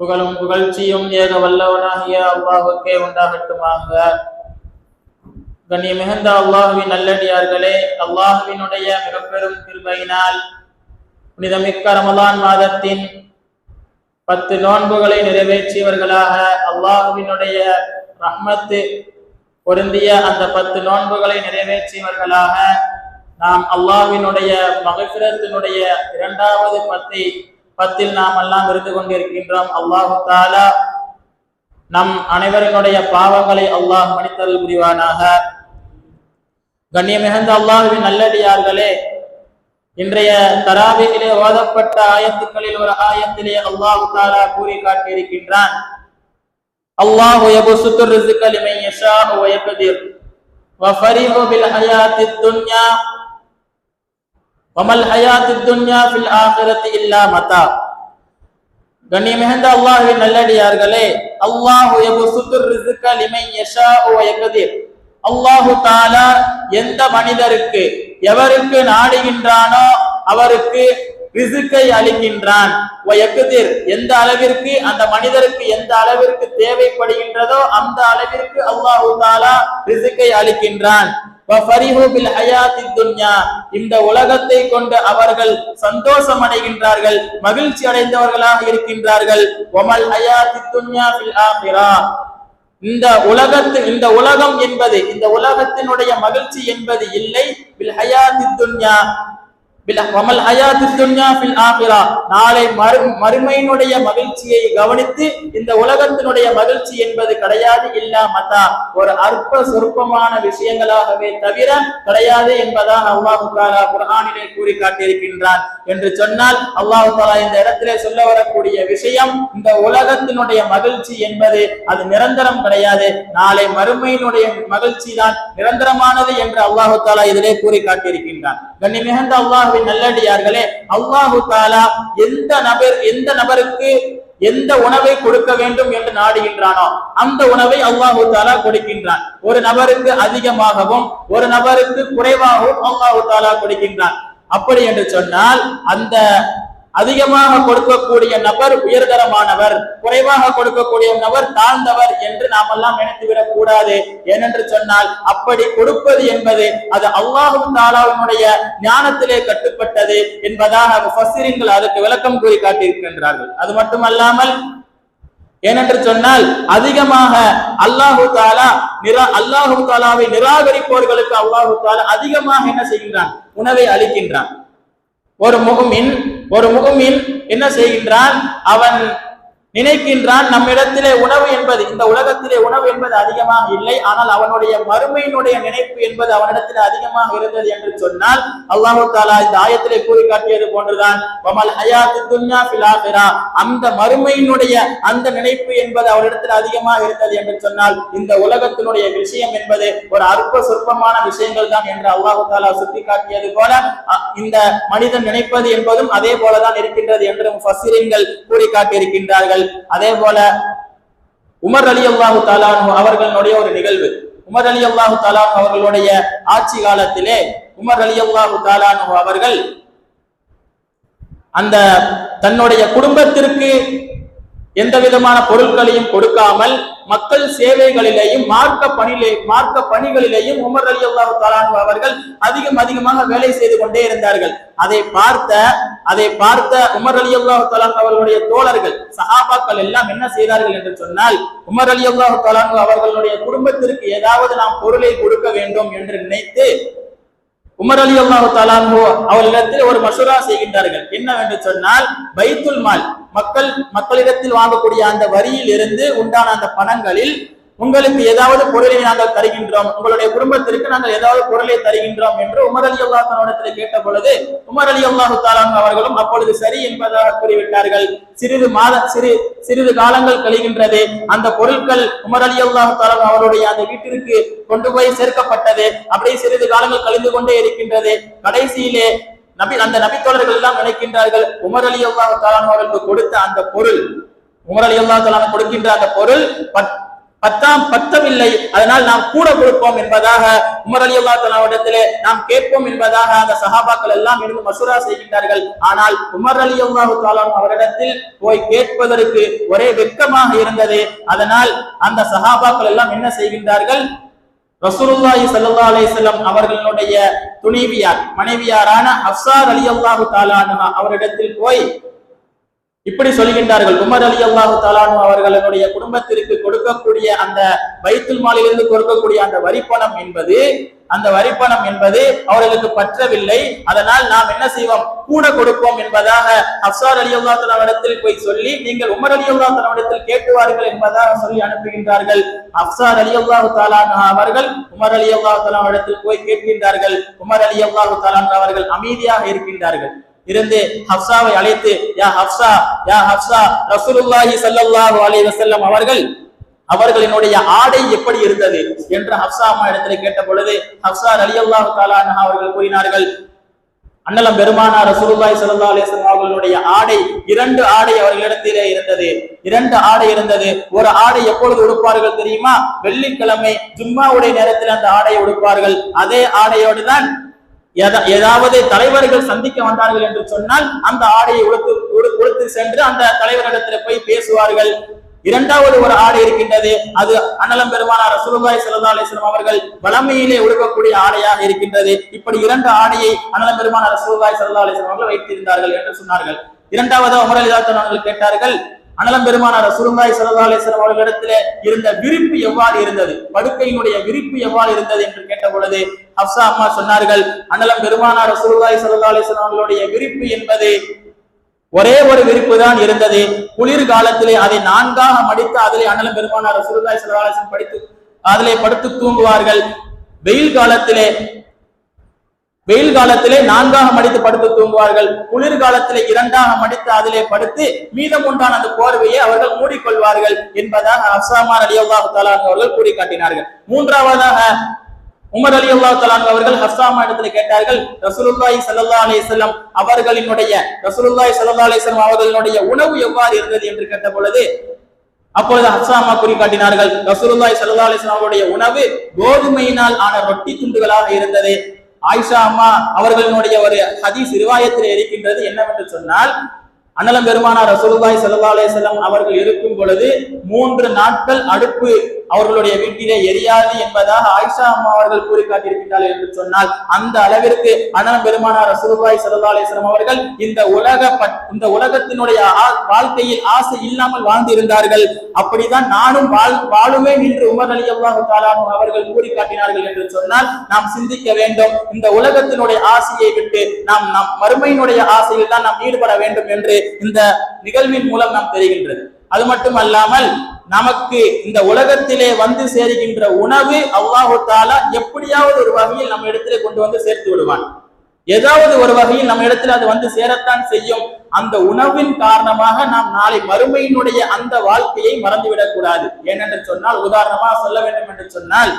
புகழும் புகழ்ச்சியும் ஏக வல்லவனாகிய அல்லாஹுக்கே உண்டாகட்டுமாக. கண்ணிய மிகுந்த அல்லாஹுவின் நல்லடியார்களே அல்லாஹுவினுடைய மிகப்பெரும் திருமையினால் புனிதமிக்க ரமலான் மாதத்தின் பத்து நோன்புகளை நிறைவேற்றியவர்களாக அல்லாஹுவினுடைய ரஹ்மத்து பொருந்திய அந்த பத்து நோன்புகளை நிறைவேற்றியவர்களாக நாம் அல்லாஹ்வினுடைய மகபிரத்தினுடைய இரண்டாவது பத்தை பத்தில் நாம் எல்லாம் இருந்து கொண்டிருக்கின்றோம். அல்லாஹு தாலா நம் அனைவருடைய பாவங்களை அல்லாஹ் மனிதர்கள் புரிவானாக. கண்ணியமிகுந்த அல்லாஹுவின் நல்லடியார்களே இன்றைய தராவிலே ஓதப்பட்ட ஆயத்துக்களில் ஒரு ஆயத்திலே அல்லாஹு தாலா கூறி காட்டியிருக்கின்றான் அல்லாஹு யபுசுத்து ரிசுக்கலிமை யஷாஹு வயக்கதிர் வஃபரிஹு பில் ஹயாத்தி துன்யா வமல் ஹயாத்து துன்யா ஃபில் ஆகிரத்து இல்லா மதா கண்ணிய மிகுந்த அல்லாஹின் நல்லடியார்களே அல்லாஹு எபு சுத்துர் ரிசுக்க லிமை யஷா ஓ எகதிர் அல்லாஹு தாலா எந்த மனிதருக்கு எவருக்கு நாடுகின்றானோ அவருக்கு ரிசுக்கை அளிக்கின்றான். எந்த அளவிற்கு அந்த மனிதருக்கு எந்த அளவிற்கு தேவைப்படுகின்றதோ அந்த அளவிற்கு அல்லாஹு தாலா ரிசுக்கை அளிக்கின்றான். இந்த உலகத்தை கொண்டு அவர்கள் சந்தோஷம் அடைகின்றார்கள் மகிழ்ச்சி அடைந்தவர்களாக இருக்கின்றார்கள். ஒமல் ஹயாத்தி துன்யா பில் இந்த உலகத்து இந்த உலகம் என்பது இந்த உலகத்தினுடைய மகிழ்ச்சி என்பது இல்லை. பில் துன்யா. வமல் ஹயாத்து துன்யா ஃபில் ஆகிரா. நாளை மறு மறுமையினுடைய மகிழ்ச்சியை கவனித்து இந்த உலகத்தினுடைய மகிழ்ச்சி என்பது கிடையாது இல்லா மதா. ஒரு அற்ப சொற்பமான விஷயங்களாகவே தவிர கிடையாது என்பதான் அல்லாஹு தாலா குர்ஆனிலே கூறி காட்டியிருக்கின்றான் என்று சொன்னால் அல்லாஹு தாலா இந்த இடத்திலே சொல்ல வரக்கூடிய விஷயம் இந்த உலகத்தினுடைய மகிழ்ச்சி என்பது அது நிரந்தரம் கிடையாது. நாளை மறுமையினுடைய மகிழ்ச்சி தான் நிரந்தரமானது என்று அல்லாஹு தாலா இதிலே கூறி காட்டியிருக்கின்றான் கண்ணி மிகுந்த அல்லாஹுவின் நல்லடியார்களே அல்லாஹு தாலா எந்த நபர் எந்த நபருக்கு எந்த உணவை கொடுக்க வேண்டும் என்று நாடுகின்றானோ அந்த உணவை அல்லாஹு தாலா கொடுக்கின்றான். ஒரு நபருக்கு அதிகமாகவும் ஒரு நபருக்கு குறைவாகவும் அல்லாஹு தாலா கொடுக்கின்றான். அப்படி என்று சொன்னால் அந்த அதிகமாக கொடுக்கக்கூடிய நபர் உயர்தரமானவர் குறைவாக கொடுக்கக்கூடிய நபர் தாழ்ந்தவர் என்று நாம் எல்லாம் நினைத்துவிடக் கூடாது. ஏனென்று சொன்னால் அப்படி கொடுப்பது என்பது அது அல்லாஹும் தாலாவினுடைய ஞானத்திலே கட்டுப்பட்டது என்பதாக ஃபசிரின்கள் அதுக்கு விளக்கம் கூறி காட்டியிருக்கின்றார்கள். அது மட்டுமல்லாமல் ஏனென்று சொன்னால் அதிகமாக அல்லாஹு தாலா நிரா அல்லாஹு தாலாவை நிராகரிப்பவர்களுக்கு அல்லாஹு தாலா அதிகமாக என்ன செய்கின்றான்? உணவை அளிக்கின்றான். ஒரு முகமின் ஒரு முகமின் என்ன செய்கின்றான்? அவன் நினைக்கின்றான் நம்மிடத்திலே உணவு என்பது இந்த உலகத்திலே உணவு என்பது அதிகமாக இல்லை ஆனால் அவனுடைய மறுமையினுடைய நினைப்பு என்பது அவனிடத்தில் அதிகமாக இருந்தது என்று சொன்னால் அல்லாஹு தாலா இந்த ஆயத்திலே கூறி காட்டியது போன்றுதான் அந்த மறுமையினுடைய அந்த நினைப்பு என்பது அவனிடத்தில் அதிகமாக இருந்தது என்று சொன்னால் இந்த உலகத்தினுடைய விஷயம் என்பது ஒரு அற்ப சொற்பமான விஷயங்கள் தான் என்று அல்லாஹு தாலா சுட்டி காட்டியது போல இந்த மனிதன் நினைப்பது என்பதும் அதே போலதான் இருக்கின்றது என்று கூறி காட்டியிருக்கின்றார்கள் அதே போல உமர் அலி அல்லாஹு தாலானு அவர்களுடைய ஒரு நிகழ்வு. உமர் அலி அல்லாஹு தாலானு அவர்களுடைய ஆட்சி காலத்திலே உமர் அலி அல்லாஹு தாலானு அவர்கள் அந்த தன்னுடைய குடும்பத்திற்கு எந்த விதமான பொருட்களையும் கொடுக்காமல் மக்கள் சேவைகளிலேயும் மார்க்க பணியிலே மார்க்க பணிகளிலேயும் உமர் அலி அல்லாஹு தாலானு அவர்கள் அதிகம் அதிகமாக வேலை செய்து கொண்டே இருந்தார்கள். அதை பார்த்த அதை பார்த்த உமர் அலி அல்லாஹு தாலான் அவர்களுடைய தோழர்கள் சஹாபாக்கள் எல்லாம் என்ன செய்தார்கள் என்று சொன்னால் உமர் அலி அல்லாஹு தாலான் அவர்களுடைய குடும்பத்திற்கு ஏதாவது நாம் பொருளை கொடுக்க வேண்டும் என்று நினைத்து உமர் அலி அல்லாஹு தாலான்ஹோ அவர்களிடத்தில் ஒரு மசூரா செய்கின்றார்கள். என்னவென்று சொன்னால் பைத்துல் மால் மக்கள் மக்களிடத்தில் வாங்கக்கூடிய அந்த வரியில் இருந்து உண்டான அந்த பணங்களில் உங்களுக்கு ஏதாவது பொருளை நாங்கள் தருகின்றோம். உங்களுடைய குடும்பத்திற்கு நாங்கள் ஏதாவது பொருளை தருகின்றோம் என்று உமர் அலி அல்லாஹிடத்தில் கேட்ட பொழுது உமர் அலி அல்லாஹு தாலான் அவர்களும் அப்பொழுது சரி என்பதாக கூறிவிட்டார்கள். சிறிது மாத சிறு சிறிது காலங்கள் கழிகின்றது. அந்த பொருட்கள் உமர் அலி அல்லாஹு தாலான் அவருடைய அந்த வீட்டிற்கு கொண்டு போய் சேர்க்கப்பட்டது. அப்படியே சிறிது காலங்கள் கழிந்து கொண்டே இருக்கின்றது. கடைசியிலே நபி அந்த நபித்தோழர்கள் எல்லாம் நினைக்கின்றார்கள் உமர் அலி அல்லாஹு தாலான் அவர்களுக்கு கொடுத்த அந்த பொருள் உமர் அலி அல்லாஹு தாலான் கொடுக்கின்ற அந்த பொருள் பத்தாம் பத்தமில்லை அதனால் நாம் கூட கொடுப்போம் என்பதாக உமர் அலி அல்லா தலாவிடத்திலே நாம் கேட்போம் என்பதாக அந்த சஹாபாக்கள் எல்லாம் இருந்து மசூரா செய்கின்றார்கள். ஆனால் உமர் அலி அல்லாஹு தாலாம் அவரிடத்தில் போய் கேட்பதற்கு ஒரே வெட்கமாக இருந்தது. அதனால் அந்த சஹாபாக்கள் எல்லாம் என்ன செய்கின்றார்கள்? ரசூலுல்லாஹி சல்லா அலைஹி அவர்களுடைய துணைவியார் மனைவியாரான அப்சார் அலி அல்லாஹு தாலானுஹா அவரிடத்தில் போய் இப்படி சொல்கின்றார்கள். உமர் அலி அல்லாஹு தாலானு அவர்களுடைய குடும்பத்திற்கு கொடுக்கக்கூடிய அந்த பைத்துல் மாலிலிருந்து கொடுக்கக்கூடிய அந்த வரிப்பணம் என்பது அந்த வரிப்பணம் என்பது அவர்களுக்கு பற்றவில்லை. அதனால் நாம் என்ன செய்வோம்? கூட கொடுப்போம் என்பதாக அப்சார் அலி அல்லா தலாவிடத்தில் போய் சொல்லி நீங்கள் உமர் அலி அல்லா தலாவிடத்தில் கேட்டுவார்கள் என்பதாக சொல்லி அனுப்புகின்றார்கள். அப்சார் அலி அல்லாஹு தாலான் அவர்கள் உமர் அலி அல்லாஹு தலாவிடத்தில் போய் கேட்கின்றார்கள். உமர் அலி அல்லாஹு தாலான் அவர்கள் அமைதியாக இருக்கின்றார்கள். இருந்து ஹப்சாவை அழைத்து யா ஹப்சா யா ஹப்சா ரசூலுல்லாஹி சல்லல்லாஹு அலைஹி வஸல்லம் அவர்கள் அவர்களினுடைய ஆடை எப்படி இருந்தது? என்று ஹப்சா அம்மா இடத்துல கேட்ட பொழுது ஹப்சா ரலியல்லாஹு அல்லாஹ் தாலா அவர்கள் கூறினார்கள் அண்ணலம் பெருமானா ரசூலுல்லாஹி ஸல்லல்லாஹு அலைஹி வஸல்லம் அவர்களுடைய ஆடை இரண்டு ஆடை அவர்களிடத்திலே இருந்தது. இரண்டு ஆடை இருந்தது. ஒரு ஆடை எப்பொழுது உடுப்பார்கள் தெரியுமா? வெள்ளிக்கிழமை ஜும்மாவுடைய நேரத்தில் அந்த ஆடையை உடுப்பார்கள். அதே ஆடையோடு தான் ஏதாவது தலைவர்கள் சந்திக்க வந்தார்கள் என்று சொன்னால் அந்த ஆடையை உடுத்து உடு- உடுத்து சென்று அந்த தலைவரிடத்தில் போய் பேசுவார்கள். இரண்டாவது ஒரு ஆடை இருக்கின்றது. அது அண்ணலம் பெருமானார் ரசூலுல்லாஹி ஸல்லல்லாஹு அலைஹி அவர்கள் வளமையிலே உடுக்கக்கூடிய ஆடையாக இருக்கின்றது. இப்படி இரண்டு ஆடையை அண்ணலம் பெருமானார் ரசூலுல்லாஹி ஸல்லல்லாஹு அலைஹி அவர்கள் வைத்திருந்தார்கள் என்று சொன்னார்கள். இரண்டாவது உமர் அவர்கள் கேட்டார்கள் அனலம் பெருமானார் சுருங்காய் ஸல்லல்லாஹு அலைஹி அவர்களிடத்திலே இருந்த விரிப்பு எவ்வாறு இருந்தது? படுக்கையினுடைய விரிப்பு எவ்வாறு இருந்தது என்று கேட்ட பொழுது ஹப்சா அம்மா சொன்னார்கள் அனலம் பெருமானார் சுருங்காய் ஸல்லல்லாஹு அலைஹி அவர்களுடைய விரிப்பு என்பது ஒரே ஒரு விரிப்பு தான் இருந்தது. குளிர் காலத்திலே அதை நான்காக மடித்து அதிலே அனலம் பெருமானார் சுருங்காய் ஸல்லல்லாஹு படித்து அதிலே படுத்து தூங்குவார்கள். வெயில் காலத்திலே வெயில் காலத்திலே நான்காக மடித்து படுத்து தூங்குவார்கள். குளிர் காலத்திலே இரண்டாக மடித்து அதிலே படுத்து மீதம் உண்டான அந்த போர்வையை அவர்கள் மூடிக்கொள்வார்கள் என்பதாக அப்சாமார் அலி அல்லாஹு தலான் அவர்கள் கூறி காட்டினார்கள் மூன்றாவதாக உமர் அலி அல்லாஹ் தலான் அவர்கள் ஹஸ்தாமா இடத்துல கேட்டார்கள் ரசூலுல்லாய் சல்லா அலைஹி அவர்களினுடைய ரசூலுல்லாய் சல்லா அலைஹி அவர்களினுடைய உணவு எவ்வாறு இருந்தது? என்று கேட்ட பொழுது அப்பொழுது ஹப்சாமா குறி காட்டினார்கள் ரசூலுல்லாஹி ஸல்லல்லாஹு அவருடைய உணவு கோதுமையினால் ஆன ரொட்டி துண்டுகளாக இருந்தது. ஆயிஷா அம்மா அவர்களினுடைய ஒரு ஹதீஸ் ரிவாயத்தில் இருக்கின்றது என்னவென்று சொன்னால் அண்ணலம் பெருமானார் ரசூலுபாய் ஸல்லல்லாஹு செல்லம் அவர்கள் இருக்கும் பொழுது மூன்று நாட்கள் அடுப்பு அவர்களுடைய வீட்டிலே எரியாது என்பதாக ஆயிஷா அம்மா அவர்கள் கூறி காட்டியிருக்கின்றார்கள் என்று சொன்னால் அந்த அளவிற்கு அண்ணலம் பெருமானார் ரசூலுபாய் ஸல்லல்லாஹு அலைஹி அவர்கள் இந்த உலக பட்- இந்த உலகத்தினுடைய வாழ்க்கையில் ஆசை இல்லாமல் வாழ்ந்திருந்தார்கள் அப்படிதான் நானும் வாழ் வாழுவேன் என்று உமர் அலி அல்லாஹு தாலானு அவர்கள் கூறி காட்டினார்கள் என்று சொன்னால் நாம் சிந்திக்க வேண்டும். இந்த உலகத்தினுடைய ஆசையை விட்டு நாம் நம் மறுமையினுடைய ஆசையில் தான் நாம் ஈடுபட வேண்டும் என்று இந்த நிகழ்வின் மூலம் நாம் தெரிகின்றது. அது மட்டுமல்லாமல் நமக்கு இந்த உலகத்திலே வந்து சேருகின்ற உணவு அல்லாஹு தாலா எப்படியாவது ஒரு வகையில் நம்ம இடத்திலே கொண்டு வந்து சேர்த்து விடுவான். ஏதாவது ஒரு வகையில் நம்ம இடத்துல அது வந்து சேரத்தான் செய்யும். அந்த உணவின் காரணமாக நாம் நாளை மறுமையினுடைய அந்த வாழ்க்கையை மறந்துவிடக் கூடாது. ஏனென்று சொன்னால் உதாரணமாக சொல்ல வேண்டும் என்று சொன்னால்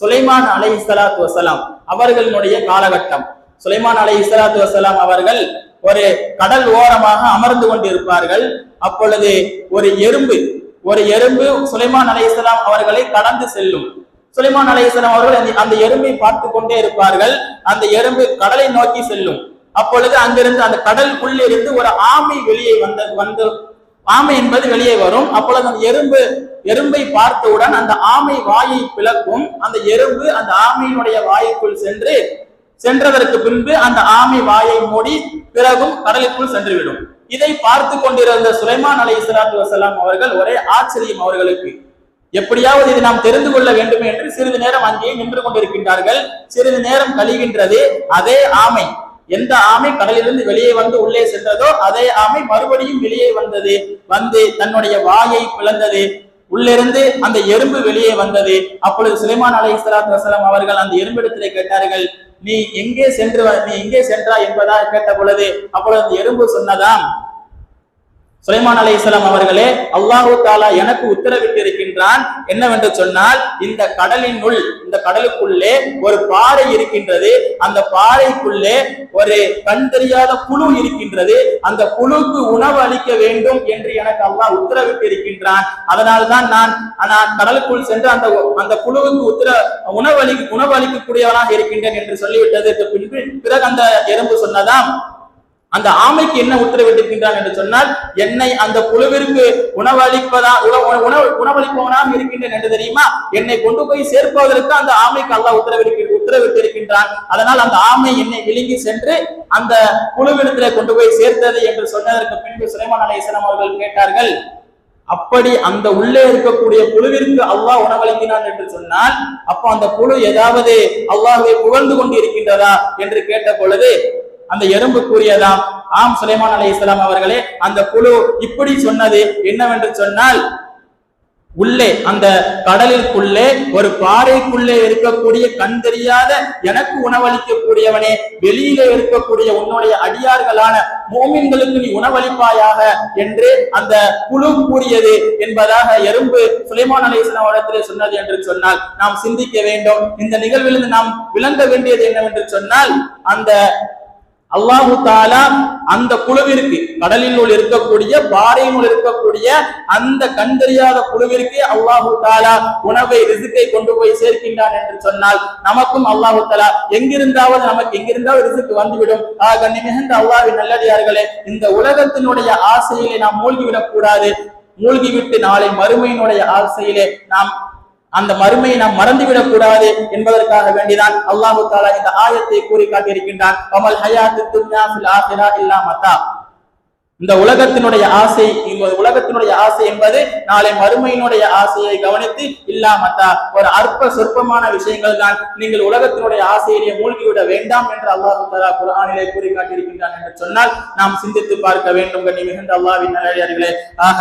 சுலைமான் அலை இஸ்லாத்து வசலாம் அவர்களுடைய காலகட்டம். சுலைமான் அலை இஸ்லாத்து வசலாம் அவர்கள் ஒரு கடல் ஓரமாக அமர்ந்து கொண்டிருப்பார்கள். அப்பொழுது ஒரு எறும்பு ஒரு எறும்பு சுலைமான் அலை இஸ்லாம் அவர்களை கடந்து செல்லும். சுலைமான் அலைஹிஸ்ஸலாம் அவர்கள் அந்த- அந்த எறும்பை பார்த்து கொண்டே இருப்பார்கள். அந்த எறும்பு கடலை நோக்கி செல்லும். அப்பொழுது அங்கிருந்து அந்த கடலுக்குள் இருந்து ஒரு ஆமை வெளியே வந்த வந்து ஆமை என்பது வெளியே வரும். அப்பொழுது அந்த எறும்பு எறும்பை பார்த்தவுடன் அந்த ஆமை வாயை பிளக்கும். அந்த எறும்பு அந்த ஆமையினுடைய வாய்க்குள் சென்று சென்றதற்கு பின்பு அந்த ஆமை வாயை மூடி பிறகும் கடலுக்குள் சென்றுவிடும். இதை பார்த்து கொண்டிருந்த சுலைமான் அலை இஸ்லாத்து வசலாம் அவர்கள் ஒரே ஆச்சரியம் அவர்களுக்கு. எப்படியாவது இதை நாம் தெரிந்து கொள்ள வேண்டும் என்று சிறிது நேரம் அங்கே நின்று கொண்டிருக்கின்றார்கள். சிறிது நேரம் கழிகின்றது. அதே ஆமை எந்த ஆமை கடலிலிருந்து வெளியே வந்து உள்ளே சென்றதோ அதே ஆமை மறுபடியும் வெளியே வந்தது. வந்து தன்னுடைய வாயை பிளந்தது. உள்ளிருந்து அந்த எறும்பு வெளியே வந்தது. அப்பொழுது சுலைமான் அலை இஸ்லாத்து வசலாம் அவர்கள் அந்த எறும்பிடத்திலே கேட்டார்கள் நீ எங்கே சென்று நீ எங்கே சென்றா என்பதா கேட்ட பொழுது அப்பொழுது அந்த எறும்பு சொன்னதாம் சுலைமான் அலைஹிஸ்ஸலாம் அவர்களே அல்லாஹு தாலா எனக்கு உத்தரவிட்டு இருக்கின்றான் என்னவென்று சொன்னால் இந்த கடலினுள் இந்த கடலுக்குள்ளே ஒரு பாறை இருக்கின்றது. அந்த பாறைக்குள்ளே ஒரு கண் தெரியாத குழு இருக்கின்றது. அந்த குழுக்கு உணவு அளிக்க வேண்டும் என்று எனக்கு அல்லாஹ் உத்தரவிட்டு இருக்கின்றான் அதனால்தான் நான் நான் கடலுக்குள் சென்று அந்த அந்த குழுவுக்கு உத்தர உணவு அளி உணவு அளிக்கக்கூடியவனாக இருக்கின்றேன் என்று சொல்லிவிட்டதற்கு பின்பு பிறகு அந்த எறும்பு சொன்னதாம் அந்த ஆமைக்கு என்ன உத்தரவிட்டிருக்கின்றான் என்று சொன்னால் என்னை அந்த குழுவிற்கு உணவளிப்பதா உணவு உணவளிப்பவனாக இருக்கின்றேன் என்று தெரியுமா? என்னை கொண்டு போய் சேர்ப்பதற்கு அந்த ஆமைக்கு அல்லாஹ் உத்தரவிட்டு உத்தரவிட்டிருக்கின்றான். அதனால் அந்த ஆமை என்னை விழுங்கி சென்று அந்த குழுவிடத்திலே கொண்டு போய் சேர்த்தது என்று சொன்னதற்கு பின்பு சுலைமான் அலைஹிஸ்ஸலாம் அவர்கள் கேட்டார்கள். அப்படி அந்த உள்ளே இருக்கக்கூடிய குழுவிற்கு அல்லாஹ் உணவளிக்கிறான் என்று சொன்னால் அப்போ அந்த குழு ஏதாவது அல்லாஹ்வை புகழ்ந்து கொண்டு இருக்கின்றதா? என்று கேட்ட பொழுது அந்த எறும்பு கூறியதாம். ஆம் சுலைமான் அலைஹிஸ்ஸலாம் அவர்களே அந்த குழு இப்படி சொன்னது என்னவென்று சொன்னால் உள்ளே அந்த கடலிற்குள்ளே ஒரு பாறைக்குள்ளே இருக்கக்கூடிய கண் தெரியாத எனக்கு உணவளிக்கக்கூடியவனே வெளியிலே இருக்கக்கூடிய உன்னுடைய அடியார்களான மோமின்களுக்கு நீ உணவளிப்பாயாக என்று அந்த குழு கூறியது என்பதாக எறும்பு சுலைமான் அலைஹிஸ்ஸலாம் இடத்திலே சொன்னது என்று சொன்னால் நாம் சிந்திக்க வேண்டும். இந்த நிகழ்விலிருந்து நாம் விளங்க வேண்டியது என்னவென்று சொன்னால் அந்த அல்லாஹு தாலா அந்த குழுவிற்கு கடலினுள் இருக்கக்கூடிய பாறையினுள் இருக்கக்கூடிய அந்த கண் தெரியாத குழுவிற்கு அல்லாஹு தாலா உணவை ரிசுக்கை கொண்டு போய் சேர்க்கின்றான் என்று சொன்னால் நமக்கும் அல்லாஹு தாலா எங்கிருந்தாவது நமக்கு எங்கிருந்தாவது ரிசுக்கு வந்துவிடும். ஆக மிகுந்த அல்லாவின் நல்லடியார்களே இந்த உலகத்தினுடைய ஆசையிலே நாம் மூழ்கிவிடக் கூடாது மூழ்கிவிட்டு நாளை மறுமையினுடைய ஆசையிலே நாம் அந்த மறுமையை நாம் மறந்துவிடக் கூடாது என்பதற்காக வேண்டிதான் அல்லாஹு தாலா இந்த ஆயத்தை கூறி காட்டியிருக்கின்றான். கமல் ஹயாத்து துன்யா ஃபில் ஆஹிரா இல்லா மத்தா. இந்த உலகத்தினுடைய ஆசை இந்த உலகத்தினுடைய ஆசை என்பது நாளை மறுமையினுடைய ஆசையை கவனித்து இல்லாமத்தா ஒரு அற்ப சொற்பமான விஷயங்கள் தான் நீங்கள் உலகத்தினுடைய ஆசையிலே மூழ்கிவிட வேண்டாம் என்று அல்லாஹு தலா குரானிலே கூறி காட்டியிருக்கின்றான் என்று சொன்னால் நாம் சிந்தித்து பார்க்க வேண்டும் கண்ணி மிகுந்த அல்லாவின் நல்லடியார்களே ஆக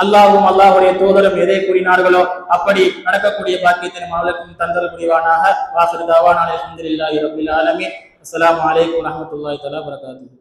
அல்லாவும் அல்லாஹுடைய தூதரும் எதை கூறினார்களோ அப்படி நடக்கக்கூடிய பாக்கியத்தை அவர்களுக்கும் தந்தல் புரிவானாக வாசல் தாவான் அலமதுல்லாஹி ரபுல் ஆலமி அஸ்லாம் வலைக்கம் வரமத்துல்லாஹி தலா வரகாத்து